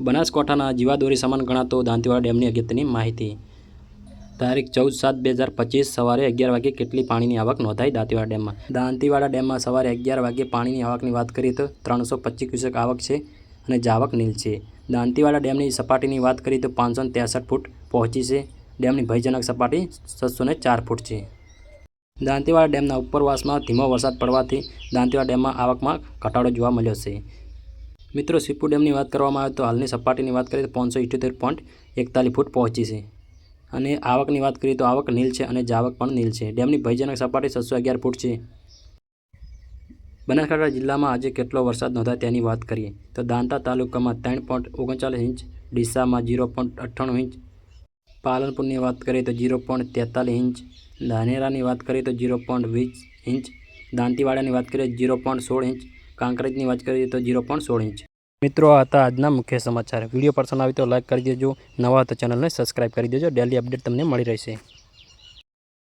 બનાસકાંઠાના જીવાદોરી સમાન ગણાતો દાંતીવાડા ડેમની અગત્યની માહિતી. તારીખ ચૌદ સાત બે હજાર પચીસ સવારે અગિયાર વાગે કેટલી પાણીની આવક નોંધાઈ દાંતીવાડા ડેમમાં? દાંતીવાડા ડેમમાં સવારે અગિયાર વાગે પાણીની આવકની વાત કરીએ તો ત્રણસો પચીસ ક્યુસેક આવક છે અને જાવક નીલ છે. દાંતીવાડા ડેમની સપાટીની વાત કરીએ તો પાંચસો ત્રેસઠ ફૂટ પહોંચી છે. ડેમની ભયજનક સપાટી સાતસો ચાર ફૂટ છે. દાંતીવાડા ડેમના ઉપરવાસમાં ધીમો વરસાદ પડવાથી દાંતીવાડા ડેમમાં આવકમાં ઘટાડો જોવા મળ્યો છે. મિત્રો સિપુ ડેમની વાત કરવામાં આવે તો હાલની સપાટીની વાત કરીએ તો પાંચસો ઇઠ્યોતેર પોઈન્ટ એકતાલીસ ફૂટ પહોંચી છે. અને આવકની વાત કરીએ તો આવક નીલ છે અને જાવક પણ નીલ છે. ડેમની ભયજનક સપાટી છસો અગિયાર ફૂટ છે. બનાસકાંઠા જિલ્લામાં આજે કેટલો વરસાદ નોંધાય તેની વાત કરીએ તો દાંતા તાલુકામાં ત્રણ પોઈન્ટ ઓગણચાલીસ ઇંચ, ડીસામાં જીરો પોઈન્ટ અઠ્ઠાણું ઇંચ, પાલનપુરની વાત કરીએ તો જીરો પોઈન્ટ તેતાલીસ ઇંચ, ધાનેરાની વાત કરીએ તો જીરો પોઈન્ટ વીસ ઇંચ, દાંતીવાડાની વાત કરીએ જીરો પોઈન્ટ સોળ ઇંચ કાંકરેજની વાત કરીએ તો જીરો પોઈન્ટ સોળ ઇંચ. મિત્રો, આ હતા આજના મુખ્ય સમાચાર. વીડિયો પસંદ આવે તો લાઇક કરી દેજો. નવા તો ચેનલને સબસ્ક્રાઈબ કરી દેજો. ડેલી અપડેટ તમને મળી રહેશે.